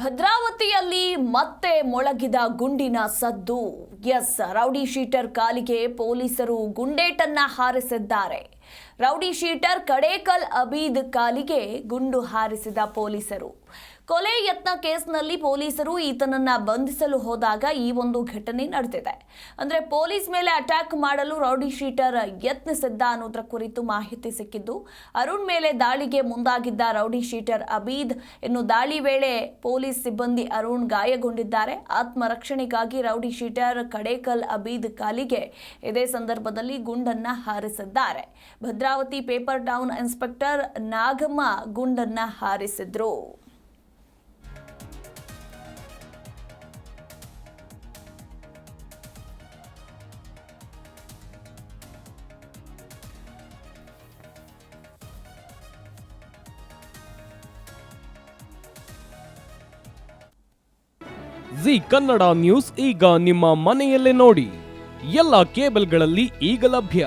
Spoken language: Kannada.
ಭದ್ರಾವತಿಯಲ್ಲಿ ಮತ್ತೆ ಮೊಳಗಿದ ಗುಂಡಿನ ಸದ್ದು. ಎಸ್ ರೌಡಿ ಶೀಟರ್ ಕಾಲಿಗೆ ಪೊಲೀಸರು ಗುಂಡೇಟನ್ನ ಹಾರಿಸಿದ್ದಾರೆ. ರೌಡಿ ಶೀಟರ್ ಕಡೇಕಲ್ ಅಬೀದ್ ಕಾಲಿಗೆ ಗುಂಡು ಹಾರಿಸಿದ ಪೊಲೀಸರು. ಕೊಲೆ ಯತ್ನ ಕೇಸ್ನಲ್ಲಿ ಪೊಲೀಸರು ಈತನನ್ನ ಬಂಧಿಸಲು ಹೋದಾಗ ಈ ಒಂದು ಘಟನೆ ನಡೆದಿದೆ. ಅಂದ್ರೆ ಪೊಲೀಸ್ ಮೇಲೆ ಅಟ್ಯಾಕ್ ಮಾಡಲು ರೌಡಿ ಶೀಟರ್ ಯತ್ನಿಸಿದ್ದ ಅನ್ನೋದ್ರ ಕುರಿತು ಮಾಹಿತಿ ಸಿಕ್ಕಿದ್ದು, ಅರುಣ್ ಮೇಲೆ ದಾಳಿಗೆ ಮುಂದಾಗಿದ್ದ ರೌಡಿ ಶೀಟರ್ ಅಬೀದ್ ಇನ್ನು ದಾಳಿ ವೇಳೆ ಪೊಲೀಸ್ ಸಿಬ್ಬಂದಿ ಅರುಣ್ ಗಾಯಗೊಂಡಿದ್ದಾರೆ. ಆತ್ಮರಕ್ಷಣೆಗಾಗಿ ರೌಡಿ ಶೀಟರ್ ಕಡೇಕಲ್ ಅಬೀದ್ ಕಾಲಿಗೆ ಇದೇ ಸಂದರ್ಭದಲ್ಲಿ ಗುಂಡನ್ನ ಹಾರಿಸಿದ್ದಾರೆ. Bhadravati paper town inspector Nagamma ಗುಂಡನ್ನ ಹಾರಿಸಿದ್ರು. ಜಿ ಕನ್ನಡ ನ್ಯೂಸ್ ಈಗ ನಿಮ್ಮ ಮನೆಯಲ್ಲೇ ನೋಡಿ. ಎಲ್ಲ ಕೇಬಲ್ಗಳಲ್ಲಿ ಈಗ ಲಭ್ಯ.